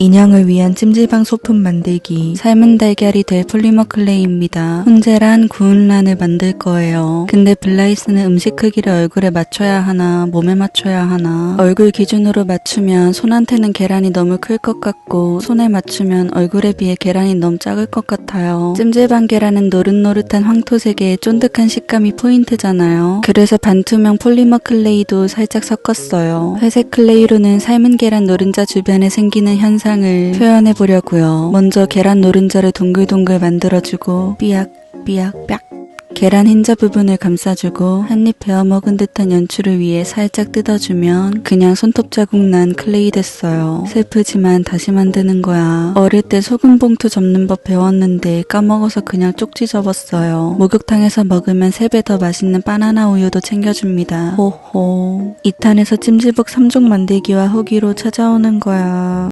인형을 위한 찜질방 소품 만들기 삶은 달걀이 될 폴리머 클레이입니다. 훈제란 구운 란을 만들 거예요. 근데 블라이스는 음식 크기를 얼굴에 맞춰야 하나 몸에 맞춰야 하나 얼굴 기준으로 맞추면 손한테는 계란이 너무 클 것 같고 손에 맞추면 얼굴에 비해 계란이 너무 작을 것 같아요. 찜질방 계란은 노릇노릇한 황토색의 쫀득한 식감이 포인트잖아요. 그래서 반투명 폴리머 클레이도 살짝 섞었어요. 회색 클레이로는 삶은 계란 노른자 주변에 생기는 현상 을 표현해 보려고요. 먼저 계란 노른자를 동글동글 만들어주고 삐약 삐약 뺨 계란 흰자 부분을 감싸주고 한입 베어 먹은 듯한 연출을 위해 살짝 뜯어주면 그냥 손톱 자국 난 클레이 됐어요. 슬프지만 다시 만드는 거야. 어릴 때 소금 봉투 접는 법 배웠는데 까먹어서 그냥 쪽지 접었어요. 목욕탕에서 먹으면 3배 더 맛있는 바나나 우유도 챙겨줍니다. 호호. 2탄에서 찜질복 3종 만들기와 후기로 찾아오는 거야.